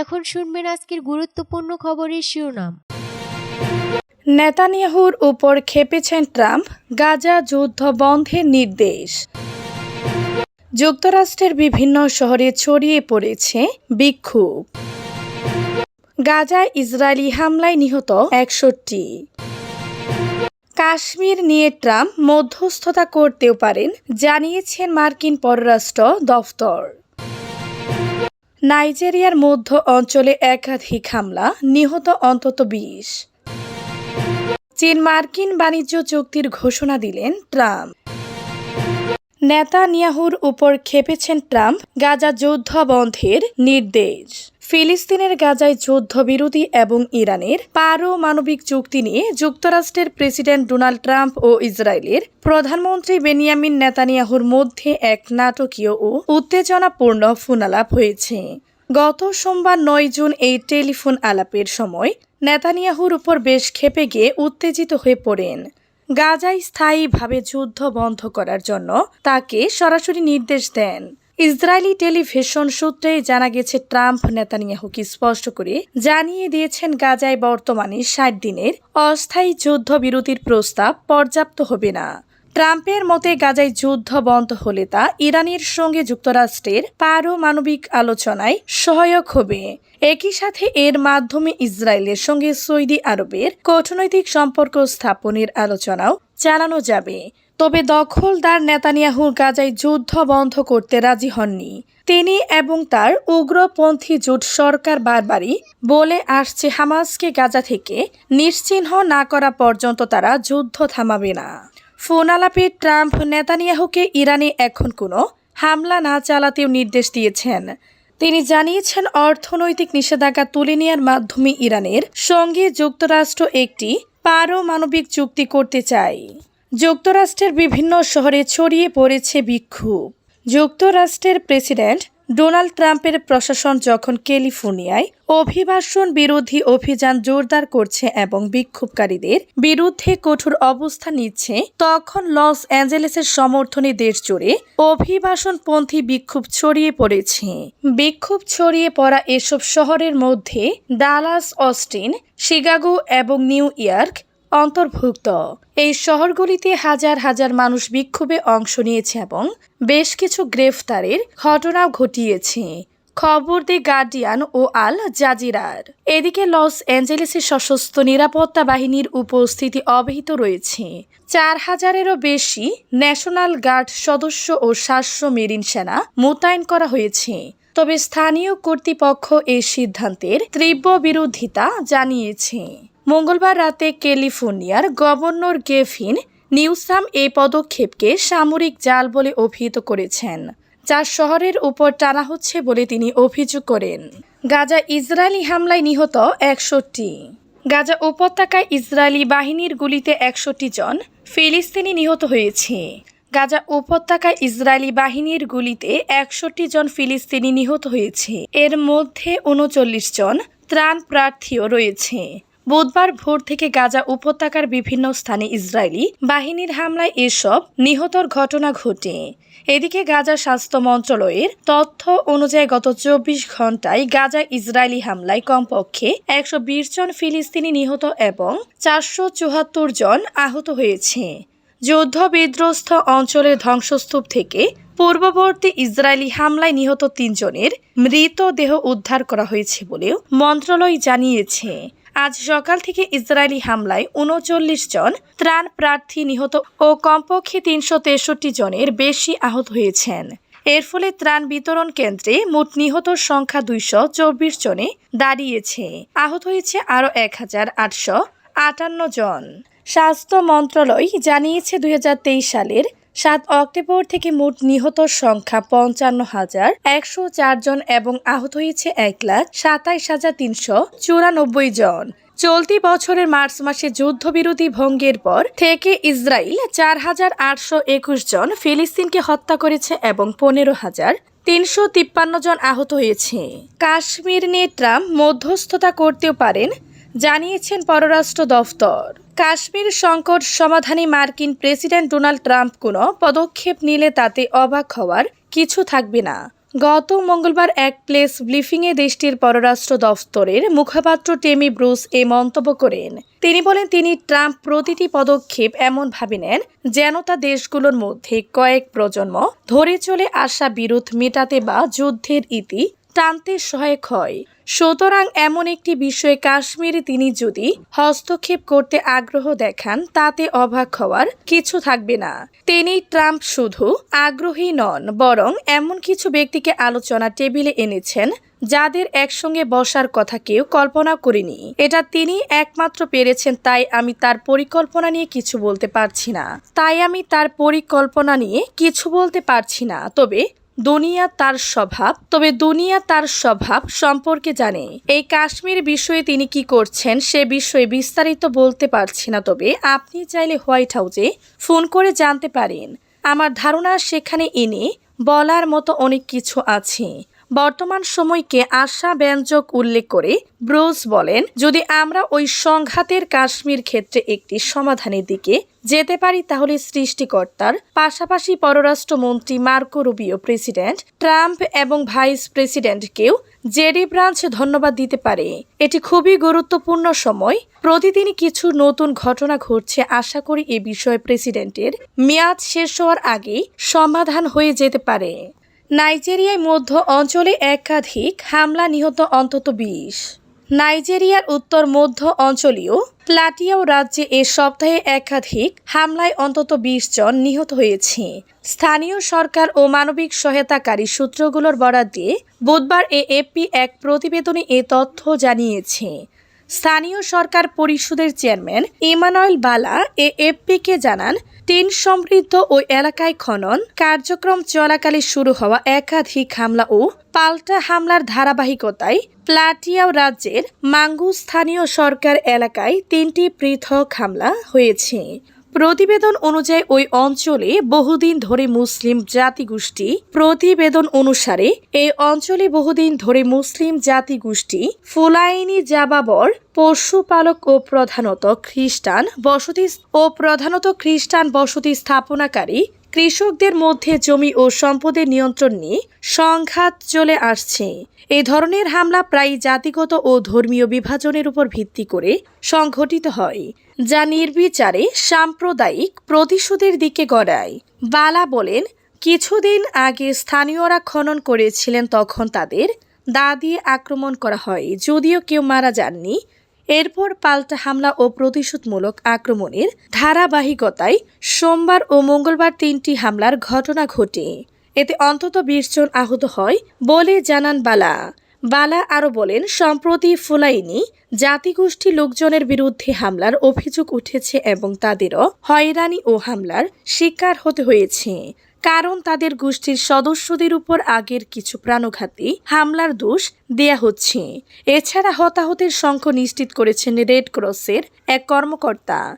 এখন শুনবেন আজকের গুরুত্বপূর্ণ খবরের শিরোনাম। নেতানিয়াহুর উপর খেপেছেন ট্রাম্প, গাজা যুদ্ধ বন্ধের নির্দেশ। যুক্তরাষ্ট্রের বিভিন্ন শহরে ছড়িয়ে পড়েছে বিক্ষোভ। গাজায় ইসরায়েলি হামলায় নিহত একষট্টি। কাশ্মীর নিয়ে ট্রাম্প মধ্যস্থতা করতেও পারেন, জানিয়েছেন মার্কিন পররাষ্ট্র দফতর। নাইজেরিয়ার মধ্য অঞ্চলে একাধিক হামলা, নিহত অন্তত বিশ। চীন মার্কিন বাণিজ্য চুক্তির ঘোষণা দিলেন ট্রাম্প। নেতানিয়াহুর উপর খেপেছেন ট্রাম্প গাজা যুদ্ধ বন্ধের নির্দেশ। ফিলিস্তিনের গাজায় যুদ্ধবিরোধী এবং ইরানের পারমাণবিক চুক্তি নিয়ে যুক্তরাষ্ট্রের প্রেসিডেন্ট ডোনাল্ড ট্রাম্প ও ইসরায়েলের প্রধানমন্ত্রী বেনিয়ামিন নেতানিয়াহুর মধ্যে এক নাটকীয় ও উত্তেজনাপূর্ণ ফোনালাপ হয়েছে। গত সোমবার নয় জুন এই টেলিফোন আলাপের সময় নেতানিয়াহুর উপর বেশ ক্ষেপে গিয়ে উত্তেজিত হয়ে পড়েন। গাজায় স্থায়ীভাবে যুদ্ধ বন্ধ করার জন্য তাকে সরাসরি নির্দেশ দেন। ইসরায়েলি টেলিভিশন সূত্রে জানা গেছে, ট্রাম্প নেতানিয়াহুকে স্পষ্ট করে জানিয়ে দিয়েছেন, গাজায় বর্তমানে ষাট দিনের অস্থায়ী যুদ্ধবিরতির প্রস্তাব পর্যাপ্ত হবে না। ট্রাম্পের মতে গাজায় যুদ্ধ বন্ধ হলে তা ইরানের সঙ্গে যুক্তরাষ্ট্রের পারমাণবিক আলোচনায় সহায়ক হবে। একই সাথে এর মাধ্যমে ইসরায়েলের সঙ্গে সৌদি আরবের কূটনৈতিক সম্পর্ক স্থাপনের আলোচনাও চালানো যাবে। তবে দখলদার নেতানিয়াহু গাজায় যুদ্ধ বন্ধ করতে রাজি হননি। তিনি এবং তার উগ্রপন্থী জোট সরকার বারবারই বলে আসছে, হামাসকে গাজা থেকে নিশ্চিহ্ন না করা পর্যন্ত তারা যুদ্ধ থামাবে না। ফোন আলাপে ট্রাম্প নেতানিয়াহুকে ইরানে এখন কোনো হামলা না চালাতেও নির্দেশ দিয়েছেন। তিনি জানিয়েছেন, অর্থনৈতিক নিষেধাজ্ঞা তুলে নেওয়ার মাধ্যমে ইরানের সঙ্গে যুক্তরাষ্ট্র একটি পারমাণবিক চুক্তি করতে চায়। যুক্তরাষ্ট্রের বিভিন্ন শহরে ছড়িয়ে পড়েছে বিক্ষোভ। যুক্তরাষ্ট্রের প্রেসিডেন্ট ডোনাল্ড ট্রাম্পের প্রশাসন যখন ক্যালিফোর্নিয়ায় অভিবাসন বিরোধী অভিযান জোরদার করছে এবং বিক্ষোভকারীদের বিরুদ্ধে কঠোর অবস্থা নিচ্ছে, তখন লস অ্যাঞ্জেলেসের সমর্থনে দেশ জুড়ে অভিবাসনপন্থী বিক্ষোভ ছড়িয়ে পড়েছে। বিক্ষোভ ছড়িয়ে পড়া এসব শহরের মধ্যে ডালাস, অস্টিন, শিকাগো এবং নিউ ইয়র্ক অন্তর্ভুক্ত। এই শহরগুলিতে হাজার হাজার মানুষ বিক্ষোভে অংশ নিয়েছে এবং বেশ কিছু গ্রেফতারের ঘটনাও ঘটিয়েছে। খবর দি গার্ডিয়ান ও আল জাজিরার। এদিকে লস অ্যাঞ্জেলেসে সশস্ত্র নিরাপত্তা বাহিনীর উপস্থিতি অব্যাহত রয়েছে। চার হাজারেরও বেশি ন্যাশনাল গার্ড সদস্য ও সাতশো মেরিন সেনা মোতায়েন করা হয়েছে। তবে স্থানীয় কর্তৃপক্ষ এই সিদ্ধান্তের তীব্র বিরোধিতা জানিয়েছে। মঙ্গলবার রাতে ক্যালিফোর্নিয়ার গভর্নর গেভিন নিউসাম এই পদক্ষেপকে সামরিক জাল বলে অভিহিত করেছেন, যা শহরের উপর টানা হচ্ছে বলে তিনি অভিযোগ করেন। গাজা ইসরায়েলি হামলায় নিহত একষট্টি। গাজা উপত্যকায় ইসরায়েলি বাহিনীর গুলিতে একষট্টি জন ফিলিস্তিনি নিহত হয়েছে। গাজা উপত্যকায় ইসরায়েলি বাহিনীর গুলিতে একষট্টি জন ফিলিস্তিনি নিহত হয়েছে। এর মধ্যে উনচল্লিশ জন ত্রাণ প্রার্থীও রয়েছে। বুধবার ভোর থেকে গাজা উপত্যকার বিভিন্ন স্থানে ইসরায়েলি বাহিনীর হামলায় এসব নিহতর ঘটনা ঘটে। এদিকে গাজা স্বাস্থ্য মন্ত্রণালয়ের তথ্য অনুযায়ী গত চব্বিশ ঘন্টায় গাজা ইসরায়েলি হামলায় কমপক্ষে একশো বিশ জন ফিলিস্তিনি নিহত এবং চারশো চুয়াত্তর জন আহত হয়েছে। যুদ্ধ বিধ্বস্ত অঞ্চলের ধ্বংসস্তূপ থেকে পূর্ববর্তী ইসরায়েলি হামলায় নিহত তিনজনের মৃতদেহ উদ্ধার করা হয়েছে বলেও মন্ত্রণালয় জানিয়েছে। আজ সকাল থেকে ইসরায়েলি হামলায় উনচল্লিশ জন ত্রাণ প্রার্থী নিহত ও কমপক্ষে তিনশো তেষট্টি জনের বেশি আহত হয়েছেন। এর ফলে ত্রাণ বিতরণ কেন্দ্রে মোট নিহতর সংখ্যা দুইশো চব্বিশ জনে দাঁড়িয়েছে। আহত হয়েছে আরও এক হাজার আটশো আটান্ন জন। স্বাস্থ্য মন্ত্রণালয় জানিয়েছে দুই হাজার তেইশ সালের সাত অক্টোবর থেকে মোট নিহতর সংখ্যা পঞ্চান্ন হাজার একশো জন এবং আহত হয়েছে এক লাখ সাতাইশ হাজার তিনশো চুরানব্বই জন। চলতি বছরের মার্চ মাসে যুদ্ধবিরতি ভঙ্গের পর থেকে ইসরায়েল চার হাজার আটশো একুশ জন ফিলিস্তিনকে হত্যা করেছে এবং পনেরো হাজার তিনশো তিপ্পান্ন জন আহত হয়েছে। কাশ্মীর নিয়ে ট্রাম্প মধ্যস্থতা করতেও পারেন, জানিয়েছেন পররাষ্ট্র দফতর। কাশ্মীর সংকট সমাধানে মার্কিন প্রেসিডেন্ট ডোনাল্ড ট্রাম্প কোনো পদক্ষেপ নিলে তাতে অবাক হওয়ার কিছু থাকবে না। গত মঙ্গলবার এক প্লেস ব্লিফিংয়ে দেশটির পররাষ্ট্র দফতরের মুখপাত্র টেমি ব্রুস এ মন্তব্য করেন। তিনি বলেন, তিনি ট্রাম্প প্রতিটি পদক্ষেপ এমনভাবে নেন যেন তা দেশগুলোর মধ্যে কয়েক প্রজন্ম ধরে চলে আসা বিরোধ মেটাতে বা যুদ্ধের ইতি টানতে সহায়ক হয়। সুতরাং এমন একটি বিষয়ে কাশ্মীরে তিনি যদি হস্তক্ষেপ করতে আগ্রহ দেখান, তাতে অবাক হওয়ার কিছু থাকবে না। তিনি ট্রাম্প শুধু আগ্রহী নন, বরং এমন কিছু ব্যক্তিকে আলোচনা টেবিলে এনেছেন, যাদের একসঙ্গে বসার কথা কেউ কল্পনা করেনি। এটা তিনি একমাত্র পেরেছেন, তাই আমি তার পরিকল্পনা নিয়ে কিছু বলতে পারছি না। তাই আমি তার পরিকল্পনা নিয়ে কিছু বলতে পারছি না, তবে দুনিয়া তার স্বভাব, তবে দুনিয়া তার স্বভাব সম্পর্কে জানে। এই কাশ্মীর বিষয়ে তিনি কি করছেন সে বিষয়ে বিস্তারিত বলতে পারছি না, তবে আপনি চাইলে হোয়াইট হাউসে ফোন করে জানতে পারেন। আমার ধারণা সেখানে এনে বলার মতো অনেক কিছু আছে। বর্তমান সময়কে আশা ব্যঞ্জক উল্লেখ করে ব্রোজ বলেন, যদি আমরা ওই সংঘাতের কাশ্মীর ক্ষেত্রে একটি সমাধানের দিকে যেতে পারি, তাহলে সৃষ্টিকর্তার পাশাপাশি পররাষ্ট্রমন্ত্রী মার্কো রুবিও প্রেসিডেন্ট, ট্রাম্প এবং ভাইস প্রেসিডেন্টকেও জেডি ব্রাঞ্চ ধন্যবাদ দিতে পারে। এটি খুবই গুরুত্বপূর্ণ সময়। প্রতিদিনই কিছু নতুন ঘটনা ঘটছে। আশা করি এ বিষয়ে প্রেসিডেন্টের মেয়াদ শেষ হওয়ার আগেই সমাধান হয়ে যেতে পারে। নাইজেরিয়ায় মধ্য অঞ্চলে একাধিক হামলা নিহত অন্তত বিশ। নাইজেরিয়ার উত্তর মধ্য অঞ্চলীয় প্লাটিয়াও রাজ্যে এ সপ্তাহে একাধিক হামলায় অন্তত বিশ জন নিহত হয়েছে। স্থানীয় সরকার ও মানবিক সহায়তাকারী সূত্রগুলোর বরাদ দিয়ে বুধবার এএফপি এক প্রতিবেদনে এ তথ্য জানিয়েছে। স্থানীয় সরকার পরিষদের চেয়ারম্যান ইমানুয়েল বালা এএফপিকে জানান, তিন সমৃদ্ধ ও এলাকায় খনন কার্যক্রম চলাকালে শুরু হওয়া একাধিক হামলা ও পাল্টা হামলার ধারাবাহিকতায় প্লাটিয়াও রাজ্যের মাঙ্গু স্থানীয় সরকার এলাকায় তিনটি পৃথক হামলা হয়েছে। প্রতিবেদন অনুযায়ী ওই অঞ্চলে বহুদিন ধরে মুসলিম জাতিগোষ্ঠী প্রতিবেদন অনুসারে এই অঞ্চলে বহুদিন ধরে মুসলিম জাতিগোষ্ঠী ফুলাইনি জাবাবর পশুপালক ও প্রধানত খ্রিস্টান বসতি ও প্রধানত খ্রিস্টান বসতি স্থাপনাকারী কৃষকদের মধ্যে জমি ও সম্পদের নিয়ন্ত্রণ নিয়ে সংঘাত চলে আসছে। এ ধরনের হামলা প্রায় জাতিগত ও ধর্মীয় বিভাজনের উপর ভিত্তি করে সংঘটিত হয়, যা নির্বিচারে সাম্প্রদায়িক প্রতিশোধের দিকে গড়ায়। বালা বলেন, কিছুদিন আগে স্থানীয়রা খনন করেছিলেন, তখন তাদের দা দিয়ে আক্রমণ করা হয়, যদিও কেউ মারা যাননি। এরপর পাল্টা হামলা ও প্রতিশোধমূলক আক্রমণের ধারাবাহিকতায় সোমবার ও মঙ্গলবার তিনটি হামলার ঘটনা ঘটে। এতে অন্তত বিশ জন আহত হয় বলে জানান বালা। বালা আরও বলেন, সম্প্রতি ফুলাইনি, জাতিগোষ্ঠী লোকজনের বিরুদ্ধে হামলার অভিযোগ উঠেছে এবং তাদেরও হয়রানি ও হামলার শিকার হতে হয়েছে। কারণ তাদের গোষ্ঠীর সদস্যদের উপর আগের কিছু প্রাণঘাতী হামলার দোষ দেয়া হচ্ছে। এছাড়া হতাহতের সংখ্যা নিশ্চিত করেছেন রেড ক্রসের এক কর্মকর্তা।